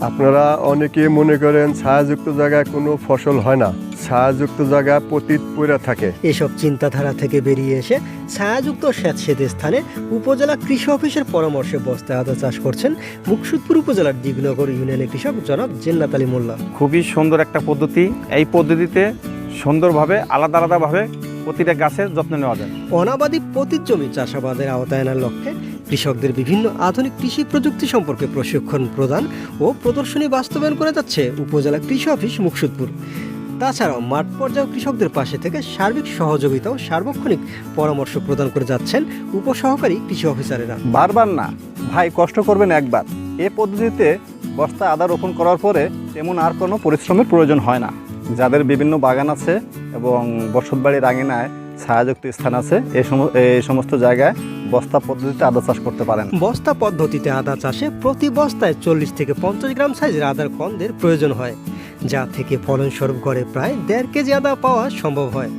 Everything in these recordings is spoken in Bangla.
আপনারা অনেকে মনে করেন ছায়াযুক্ত জায়গায় কোনো ফসল হয় না। ছায়াযুক্ত জায়গা পতিত পড়ে থাকে। এসব চিন্তাধারা থেকে বেরিয়ে এসে ছায়াযুক্ত স্যাঁতসেদে স্থানে উপজেলা কৃষি অফিসের পরামর্শে বস্তা আদা চাষ করছেন মুকসুদপুর উপজেলার দিগনগর ইউনিয়নের কৃষক জনাব জেন্নাত আলী মোল্লা। খুবই সুন্দর একটা পদ্ধতি। এই পদ্ধতিতে সুন্দরভাবে আলাদা আলাদাভাবে প্রতিটা গাছের যত্ন নেওয়া যায়। অনাবাদী পতিত জমি চাষাবাদের আওতায় আনার লক্ষ্যে কৃষকদের বিভিন্ন আধুনিক কৃষি প্রযুক্তি সম্পর্কে প্রশিক্ষণ প্রদান ও প্রদর্শনী বাস্তবায়ন করে যাচ্ছে উপজেলা কৃষি অফিস মুকসুদপুর। তাছাড়াও মাঠ পর্যায়ে কৃষকদের পাশে থেকে সার্বিক সহযোগিতা ও সার্বক্ষণিক পরামর্শ প্রদান করে যাচ্ছেন উপসহকারী কৃষি অফিসারেরা। বারবার না ভাই কষ্ট করবেন একবার। এ পদ্ধতিতে বস্তা আদা রোপণ করার পরে তেমন আর কোনো পরিশ্রমের প্রয়োজন হয় না। যাদের বিভিন্ন বাগান আছে এবং বসতবাড়ির আঙিনায় ছায়াযুক্ত স্থান আছে, এই সম- এই সমস্ত জায়গায় বস্তা পদ্ধতিতে আদা চাষ করতে পারেন। বস্তা পদ্ধতিতে আদা চাষে প্রতি বস্তায় চল্লিশ থেকে পঞ্চাশ গ্রাম সাইজের আদার কন্দের প্রয়োজন হয়, যা থেকে ফলনস্বরূপ করে প্রায় দেড় কেজি আদা পাওয়া সম্ভব হয়।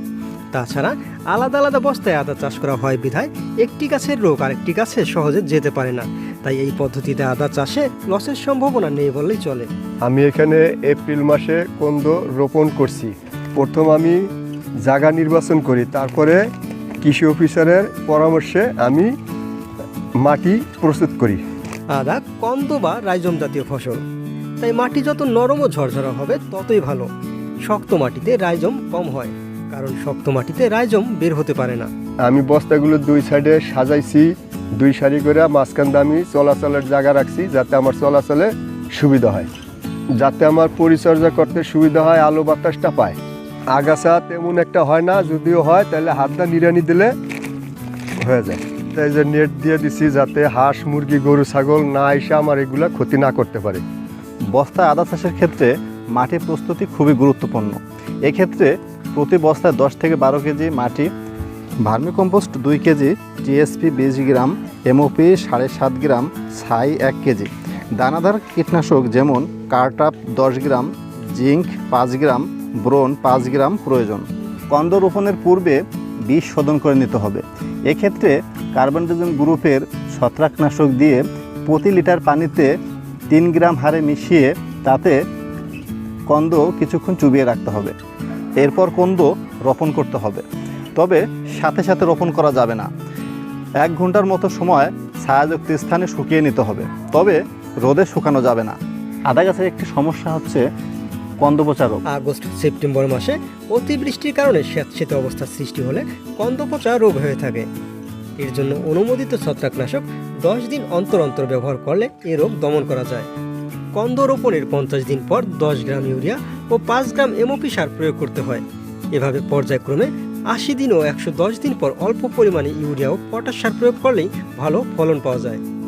তাছাড়া আলাদা আলাদা বস্তায় আদা চাষ করা হয় বিধায় একটি গাছের রোগ আরেকটি গাছে সহজে যেতে পারে না। তাই এই পদ্ধতিতে আদা চাষে লসের সম্ভাবনা নেই বললেই চলে। আমি এখানে এপ্রিল মাসে কন্দ রোপণ করছি। প্রথম আমি জায়গা নির্বাচন করি তারপরে কৃষি অফিসারের পরামর্শে আমি মাটি প্রস্তুত করি। আদা কন্দ বা রাইজম জাতীয় ফসল। তাই মাটি যত নরম ও ঝরঝরা হবে ততই ভালো। শক্ত মাটিতে রাইজম কম হয় কারণ শক্ত মাটিতে রাইজম বের হতে পারে না। আমি বস্তাগুলো দুই সাইডে সাজাইছি দুই সারি করে মাঝখান দিয়ে আমি চলাচলের জায়গা রাখছি যাতে আমার চলাচলে সুবিধা হয়। যাতে আমার পরিচর্যা করতে সুবিধা হয়, আলো বাতাসটা পায়। আগাছা তেমন একটা হয় না, যদিও হয়, তাহলে হাতটা নিড়ানি দিলে হয়ে যায়। তাই যে নেট দিয়ে দিছি যাতে হাঁস, মুরগি, গরু, ছাগল না এসে আমার এগুলা ক্ষতি না করতে পারে। বস্তায় আদা চাষের ক্ষেত্রে মাটির প্রস্তুতি খুবই গুরুত্বপূর্ণ। এক্ষেত্রে প্রতি বস্তায় দশ থেকে বারো কেজি মাটি, ভার্মিকম্পোস্ট দুই কেজি, টিএসপি বিশ গ্রাম এমওপি সাড়ে সাত গ্রাম, ছাই এক কেজি। দানাদার কীটনাশক যেমন কার্টাপ দশ গ্রাম, জিঙ্ক পাঁচ গ্রাম ব্রোন পাঁচ গ্রাম প্রয়োজন। কন্দ রোপণের পূর্বে বিষ শোধন করে নিতে হবে। এক্ষেত্রে কার্বনডাইজম গ্রুপের ছত্রাকনাশক দিয়ে প্রতি লিটার পানিতে তিন গ্রাম হারে মিশিয়ে তাতে কন্দ কিছুক্ষণ চুবিয়ে রাখতে হবে। এরপর কন্দ রোপণ করতে হবে। তবে সাথে সাথে রোপণ করা যাবে না। এক ঘণ্টার মতো সময় ছায়াযুক্ত স্থানে শুকিয়ে নিতে হবে। তবে রোদে শুকানো যাবে না। আদা গাছের একটি সমস্যা হচ্ছে কন্দ পচা রোগ আগস্ট, সেপ্টেম্বর মাসে অতিবৃষ্টির কারণে স্যাঁতসেতে অবস্থার সৃষ্টি হলে কন্দপচা রোগ হয়ে থাকে। এর জন্য অনুমোদিত ছত্রাকনাশক দশ দিন অন্তর অন্তর ব্যবহার করলে এ রোগ দমন করা যায়। কন্দ রোপণের পঞ্চাশ দিন পর দশ গ্রাম ইউরিয়া ও পাঁচ গ্রাম এমওপি সার প্রয়োগ করতে হয়। এভাবে পর্যায়ক্রমে আশি দিন ও একশো দশ দিন পর অল্প পরিমাণে ইউরিয়া ও পটাশ সার প্রয়োগ করলেই ভালো ফলন পাওয়া যায়।